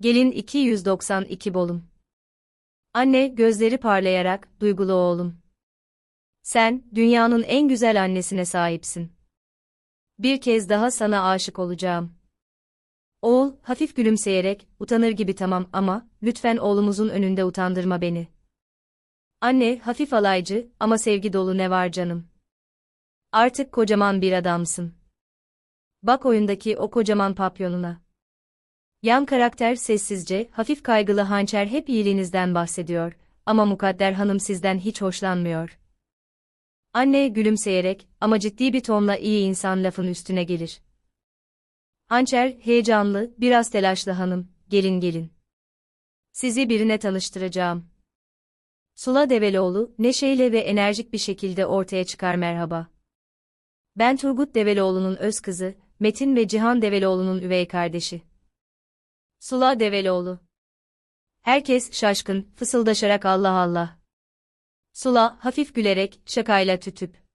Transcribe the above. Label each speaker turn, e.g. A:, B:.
A: Gelin 292 bolum. Anne gözleri parlayarak, duygulu oğlum. Sen, dünyanın en güzel annesine sahipsin. Bir kez daha sana aşık olacağım. Oğul, hafif gülümseyerek, utanır gibi tamam ama, lütfen oğlumuzun önünde utandırma beni. Anne, hafif alaycı, ama sevgi dolu ne var canım. Artık kocaman bir adamsın. Bak oyundaki o kocaman papyonuna. Yan karakter sessizce, hafif kaygılı hançer hep iyiliğinizden bahsediyor, ama mukadder hanım sizden hiç hoşlanmıyor. Anne gülümseyerek, ama ciddi bir tonla iyi insan lafın üstüne gelir. Hançer, heyecanlı, biraz telaşlı hanım, gelin gelin. Sizi birine tanıştıracağım. Sula Develioğlu, neşeyle ve enerjik bir şekilde ortaya çıkar merhaba. Ben Turgut Develioğlu'nun öz kızı, Metin ve Cihan Develioğlu'nun üvey kardeşi. Sula Develioğlu. Herkes şaşkın, fısıldaşarak Allah Allah. Sula, hafif gülerek, şakayla tütüp.